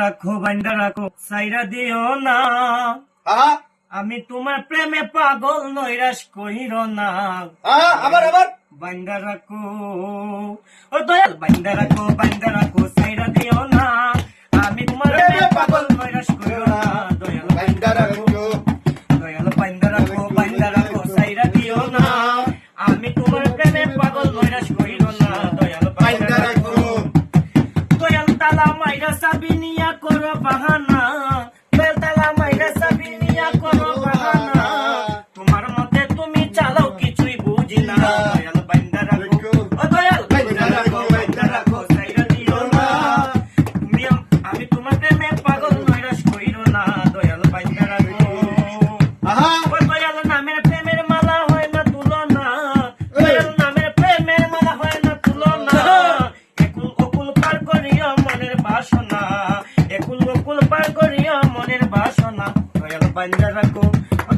রাখো বাইন্দা রাখো সাইরা দিও না। আমি তোমার প্রেমে পাগল নৈরাশ কহির না। আবার আবার? বাইন্দা রাখো ও দয়াল বাইন্দা রাখো বাইন্দা রাখো সাইরা দিও না। আমি তোমার প্রেমে পাগল নৈরাশ কহির না। দয়াল বাইন্দা রাখো। দয়াল বাইন্দা রাখো বাইন্দা রাখো সাইরা দিও না। আমি তোমার প্রেমে পাগল নৈরাশ কহির না। দয়াল বাইন্দা রাখো। দয়াল তালা মাইরা সাবিনিয়া করো বাহানা। দয়াল তালা মাইরা সাবিনিয়া করো বাহানা। তোমার মতে তুমি চালাও কিছুই বুঝি না। দয়াল বাইন্দা রাখো। ও দয়াল বাইন্দা রাখো। বাইন্দা রাখো সাইরা দিও না। তুমি আমি তোমার প্রেমে পাগল নৈরাশ কইরো না। দয়াল বাইন্দা রাখো। আহা। ও দয়াল নামের প্রেমের মালা হয় না তুলনা। দয়াল নামের প্রেমের মালা হয় না তুলনা। একুল অকুল পার করিয়া মনের বাসনা। বান্দা রাখো,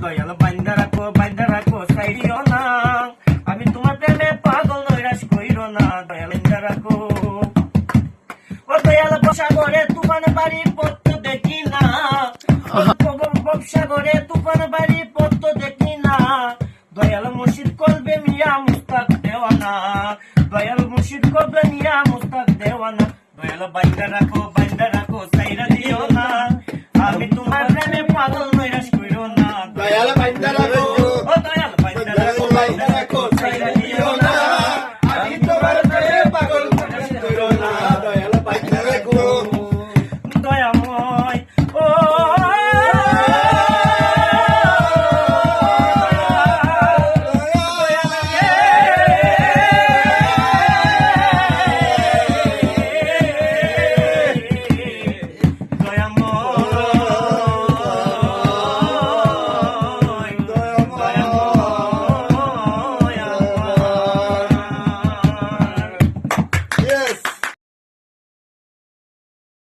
দয়াল বান্দা রাখো বান্দা রাখো সাইরিও না। আমি তোমার প্রেমে পাগল নৈরাশ কইরো না, দয়াল বান্দা রাখো। ও দয়াল সাগরে তুফান বাড়ি পত্র দেখি না। সাগরে তুফান বাড়ি পত্র দেখি না। দয়াল মুর্শিদ করবে মিয়া মুস্তাক দেওয়ানা। দয়াল মুর্শিদ করবে মিয়া মুস্তাক দেওয়ানা। দয়াল বাইন্দা রাখো বাইন্দা রাখো সাইরা